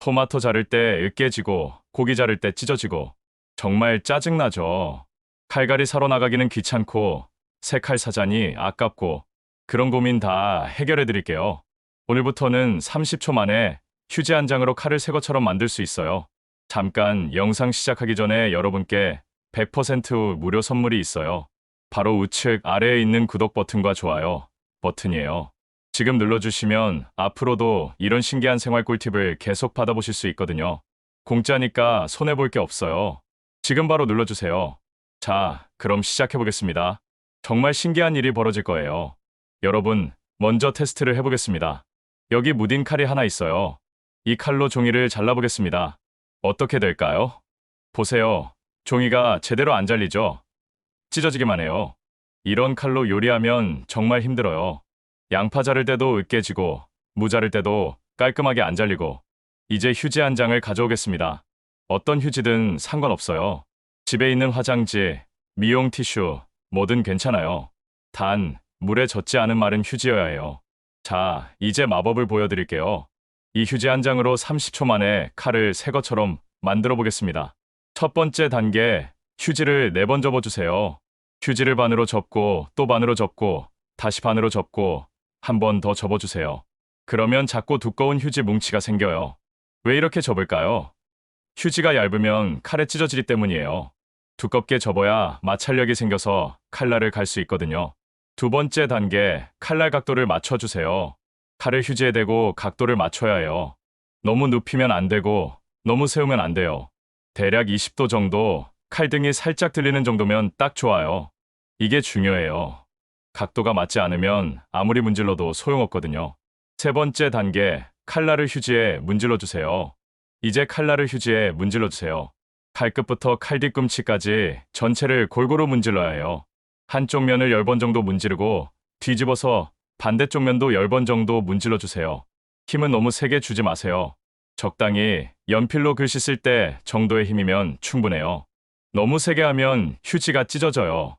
토마토 자를 때 으깨지고 고기 자를 때 찢어지고 정말 짜증나죠. 칼갈이 사러 나가기는 귀찮고 새 칼 사자니 아깝고 그런 고민 다 해결해 드릴게요. 오늘부터는 30초 만에 휴지 한 장으로 칼을 새 것처럼 만들 수 있어요. 잠깐 영상 시작하기 전에 여러분께 100% 무료 선물이 있어요. 바로 우측 아래에 있는 구독 버튼과 좋아요 버튼이에요. 지금 눌러주시면 앞으로도 이런 신기한 생활 꿀팁을 계속 받아보실 수 있거든요. 공짜니까 손해볼 게 없어요. 지금 바로 눌러주세요. 자, 그럼 시작해보겠습니다. 정말 신기한 일이 벌어질 거예요. 여러분, 먼저 테스트를 해보겠습니다. 여기 무딘 칼이 하나 있어요. 이 칼로 종이를 잘라보겠습니다. 어떻게 될까요? 보세요. 종이가 제대로 안 잘리죠? 찢어지기만 해요. 이런 칼로 요리하면 정말 힘들어요. 양파 자를 때도 으깨지고, 무 자를 때도 깔끔하게 안 잘리고, 이제 휴지 한 장을 가져오겠습니다. 어떤 휴지든 상관없어요. 집에 있는 화장지, 미용 티슈, 뭐든 괜찮아요. 단, 물에 젖지 않은 마른 휴지여야 해요. 자, 이제 마법을 보여드릴게요. 이 휴지 한 장으로 30초 만에 칼을 새 것처럼 만들어 보겠습니다. 첫 번째 단계, 휴지를 네 번 접어주세요. 휴지를 반으로 접고, 또 반으로 접고, 다시 반으로 접고, 한 번 더 접어주세요. 그러면 작고 두꺼운 휴지 뭉치가 생겨요. 왜 이렇게 접을까요? 휴지가 얇으면 칼에 찢어지기 때문이에요. 두껍게 접어야 마찰력이 생겨서 칼날을 갈 수 있거든요. 두 번째 단계, 칼날 각도를 맞춰주세요. 칼을 휴지에 대고 각도를 맞춰야 해요. 너무 눕히면 안 되고, 너무 세우면 안 돼요. 대략 20도 정도, 칼등이 살짝 들리는 정도면 딱 좋아요. 이게 중요해요. 각도가 맞지 않으면 아무리 문질러도 소용없거든요. 세 번째 단계, 칼날을 휴지에 문질러 주세요. 이제 칼날을 휴지에 문질러 주세요. 칼끝부터 칼 뒤꿈치까지 전체를 골고루 문질러야 해요. 한쪽 면을 10번 정도 문지르고 뒤집어서 반대쪽 면도 10번 정도 문질러 주세요. 힘은 너무 세게 주지 마세요. 적당히 연필로 글씨 쓸 때 정도의 힘이면 충분해요. 너무 세게 하면 휴지가 찢어져요.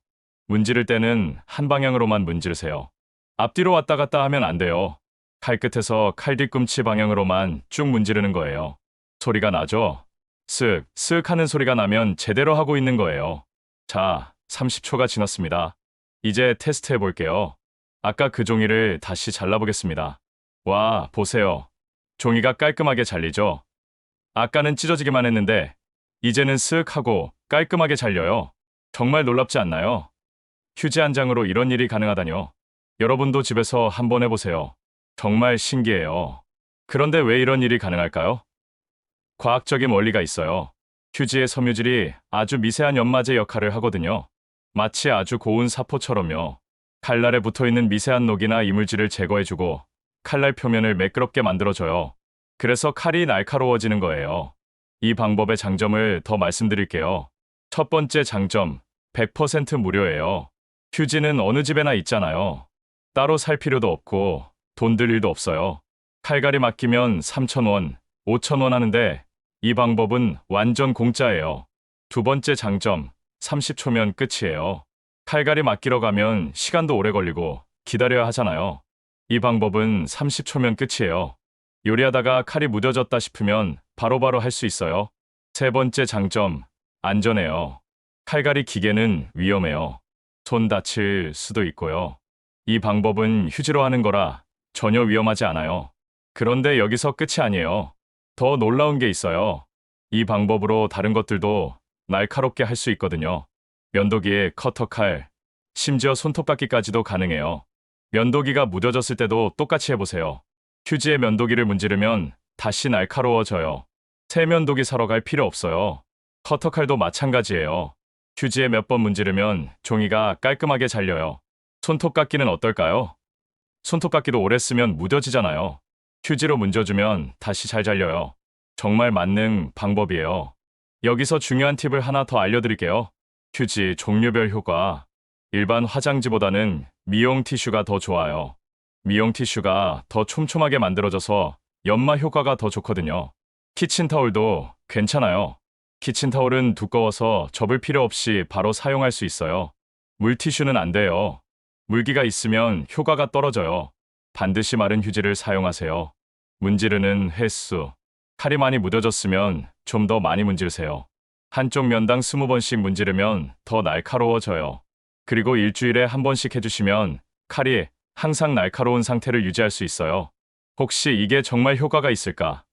문지를 때는 한 방향으로만 문지르세요. 앞뒤로 왔다 갔다 하면 안 돼요. 칼끝에서 칼 뒤꿈치 방향으로만 쭉 문지르는 거예요. 소리가 나죠? 쓱, 쓱 하는 소리가 나면 제대로 하고 있는 거예요. 자, 30초가 지났습니다. 이제 테스트 해볼게요. 아까 그 종이를 다시 잘라보겠습니다. 와, 보세요. 종이가 깔끔하게 잘리죠? 아까는 찢어지기만 했는데, 이제는 쓱 하고 깔끔하게 잘려요. 정말 놀랍지 않나요? 휴지 한 장으로 이런 일이 가능하다뇨. 여러분도 집에서 한번 해보세요. 정말 신기해요. 그런데 왜 이런 일이 가능할까요? 과학적인 원리가 있어요. 휴지의 섬유질이 아주 미세한 연마제 역할을 하거든요. 마치 아주 고운 사포처럼요. 칼날에 붙어 있는 미세한 녹이나 이물질을 제거해주고 칼날 표면을 매끄럽게 만들어줘요. 그래서 칼이 날카로워지는 거예요. 이 방법의 장점을 더 말씀드릴게요. 첫 번째 장점, 100% 무료예요. 휴지는 어느 집에나 있잖아요. 따로 살 필요도 없고 돈 들 일도 없어요. 칼갈이 맡기면 3,000원, 5,000원 하는데 이 방법은 완전 공짜예요. 두 번째 장점, 30초면 끝이에요. 칼갈이 맡기러 가면 시간도 오래 걸리고 기다려야 하잖아요. 이 방법은 30초면 끝이에요. 요리하다가 칼이 무뎌졌다 싶으면 바로바로 할 수 있어요. 세 번째 장점, 안전해요. 칼갈이 기계는 위험해요. 손 다칠 수도 있고요. 이 방법은 휴지로 하는 거라 전혀 위험하지 않아요. 그런데 여기서 끝이 아니에요. 더 놀라운 게 있어요. 이 방법으로 다른 것들도 날카롭게 할 수 있거든요. 면도기에 커터 칼, 심지어 손톱깎이까지도 가능해요. 면도기가 무뎌졌을 때도 똑같이 해보세요. 휴지에 면도기를 문지르면 다시 날카로워져요. 새 면도기 사러 갈 필요 없어요. 커터칼도 마찬가지예요. 휴지에 몇 번 문지르면 종이가 깔끔하게 잘려요. 손톱깎이는 어떨까요? 손톱깎이도 오래 쓰면 무뎌지잖아요. 휴지로 문져주면 다시 잘 잘려요. 정말 만능 방법이에요. 여기서 중요한 팁을 하나 더 알려드릴게요. 휴지 종류별 효과. 일반 화장지보다는 미용 티슈가 더 좋아요. 미용 티슈가 더 촘촘하게 만들어져서 연마 효과가 더 좋거든요. 키친타올도 괜찮아요. 키친타올은 두꺼워서 접을 필요 없이 바로 사용할 수 있어요. 물티슈는 안 돼요. 물기가 있으면 효과가 떨어져요. 반드시 마른 휴지를 사용하세요. 문지르는 횟수, 칼이 많이 묻어졌으면 좀 더 많이 문지르세요. 한쪽 면당 20번씩 문지르면 더 날카로워져요. 그리고 일주일에 한 번씩 해주시면 칼이 항상 날카로운 상태를 유지할 수 있어요. 혹시 이게 정말 효과가 있을까?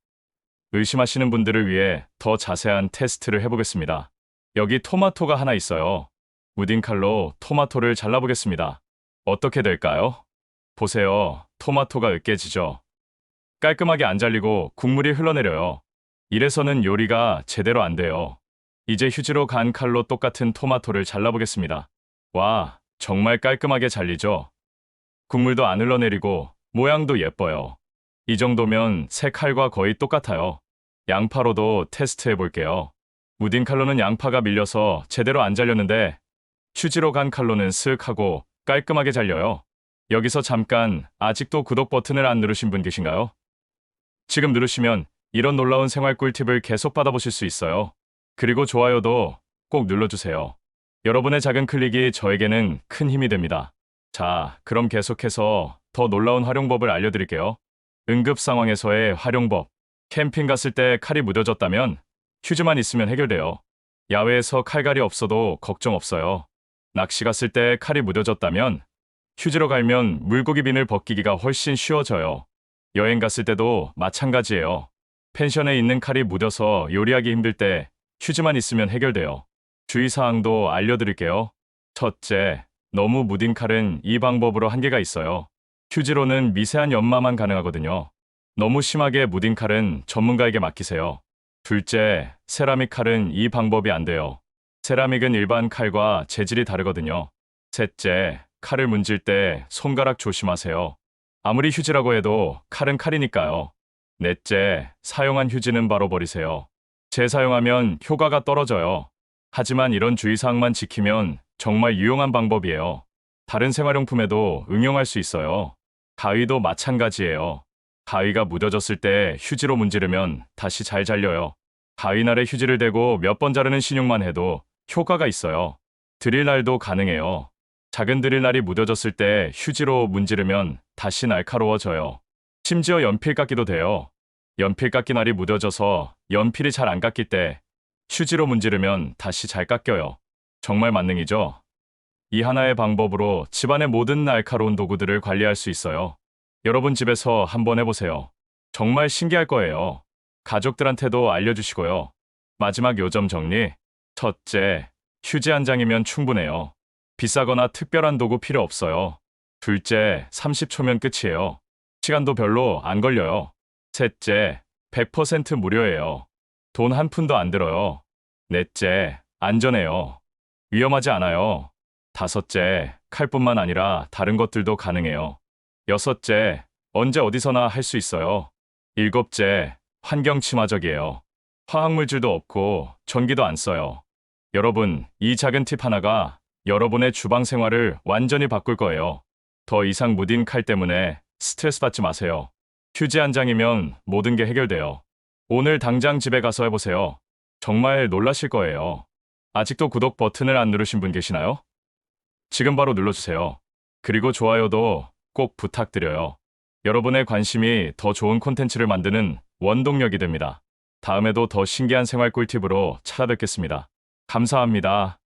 의심하시는 분들을 위해 더 자세한 테스트를 해보겠습니다. 여기 토마토가 하나 있어요. 무딘 칼로 토마토를 잘라보겠습니다. 어떻게 될까요? 보세요. 토마토가 으깨지죠. 깔끔하게 안 잘리고 국물이 흘러내려요. 이래서는 요리가 제대로 안 돼요. 이제 휴지로 간 칼로 똑같은 토마토를 잘라보겠습니다. 와, 정말 깔끔하게 잘리죠? 국물도 안 흘러내리고 모양도 예뻐요. 이 정도면 새 칼과 거의 똑같아요. 양파로도 테스트 해 볼게요. 무딘 칼로는 양파가 밀려서 제대로 안 잘렸는데 휴지로 간 칼로는 슥 하고 깔끔하게 잘려요. 여기서 잠깐 아직도 구독 버튼을 안 누르신 분 계신가요? 지금 누르시면 이런 놀라운 생활 꿀팁을 계속 받아보실 수 있어요. 그리고 좋아요도 꼭 눌러주세요. 여러분의 작은 클릭이 저에게는 큰 힘이 됩니다. 자, 그럼 계속해서 더 놀라운 활용법을 알려드릴게요. 응급 상황에서의 활용법. 캠핑 갔을 때 칼이 묻어졌다면 휴지만 있으면 해결돼요. 야외에서 칼갈이 없어도 걱정 없어요. 낚시 갔을 때 칼이 묻어졌다면 휴지로 갈면 물고기 비늘 벗기기가 훨씬 쉬워져요. 여행 갔을 때도 마찬가지예요. 펜션에 있는 칼이 묻어서 요리하기 힘들 때 휴지만 있으면 해결돼요. 주의사항도 알려드릴게요. 첫째, 너무 무딘 칼은 이 방법으로 한계가 있어요. 휴지로는 미세한 연마만 가능하거든요. 너무 심하게 무딘 칼은 전문가에게 맡기세요. 둘째, 세라믹 칼은 이 방법이 안 돼요. 세라믹은 일반 칼과 재질이 다르거든요. 셋째, 칼을 문질 때 손가락 조심하세요. 아무리 휴지라고 해도 칼은 칼이니까요. 넷째, 사용한 휴지는 바로 버리세요. 재사용하면 효과가 떨어져요. 하지만 이런 주의사항만 지키면 정말 유용한 방법이에요. 다른 생활용품에도 응용할 수 있어요. 가위도 마찬가지예요. 가위가 묻어졌을 때 휴지로 문지르면 다시 잘 잘려요. 가위날에 휴지를 대고 몇 번 자르는 신용만 해도 효과가 있어요. 드릴날도 가능해요. 작은 드릴날이 묻어졌을 때 휴지로 문지르면 다시 날카로워져요. 심지어 연필 깎기도 돼요. 연필 깎기 날이 묻어져서 연필이 잘 안 깎일 때 휴지로 문지르면 다시 잘 깎여요. 정말 만능이죠? 이 하나의 방법으로 집안의 모든 날카로운 도구들을 관리할 수 있어요. 여러분 집에서 한번 해보세요. 정말 신기할 거예요. 가족들한테도 알려주시고요. 마지막 요점 정리. 첫째, 휴지 한 장이면 충분해요. 비싸거나 특별한 도구 필요 없어요. 둘째, 30초면 끝이에요. 시간도 별로 안 걸려요. 셋째, 100% 무료예요. 돈 한 푼도 안 들어요. 넷째, 안전해요. 위험하지 않아요. 다섯째, 칼뿐만 아니라 다른 것들도 가능해요. 여섯째, 언제 어디서나 할 수 있어요. 일곱째, 환경 친화적이에요. 화학물질도 없고 전기도 안 써요. 여러분, 이 작은 팁 하나가 여러분의 주방 생활을 완전히 바꿀 거예요. 더 이상 무딘 칼 때문에 스트레스 받지 마세요. 휴지 한 장이면 모든 게 해결돼요. 오늘 당장 집에 가서 해보세요. 정말 놀라실 거예요. 아직도 구독 버튼을 안 누르신 분 계시나요? 지금 바로 눌러주세요. 그리고 좋아요도 꼭 부탁드려요. 여러분의 관심이 더 좋은 콘텐츠를 만드는 원동력이 됩니다. 다음에도 더 신기한 생활 꿀팁으로 찾아뵙겠습니다. 감사합니다.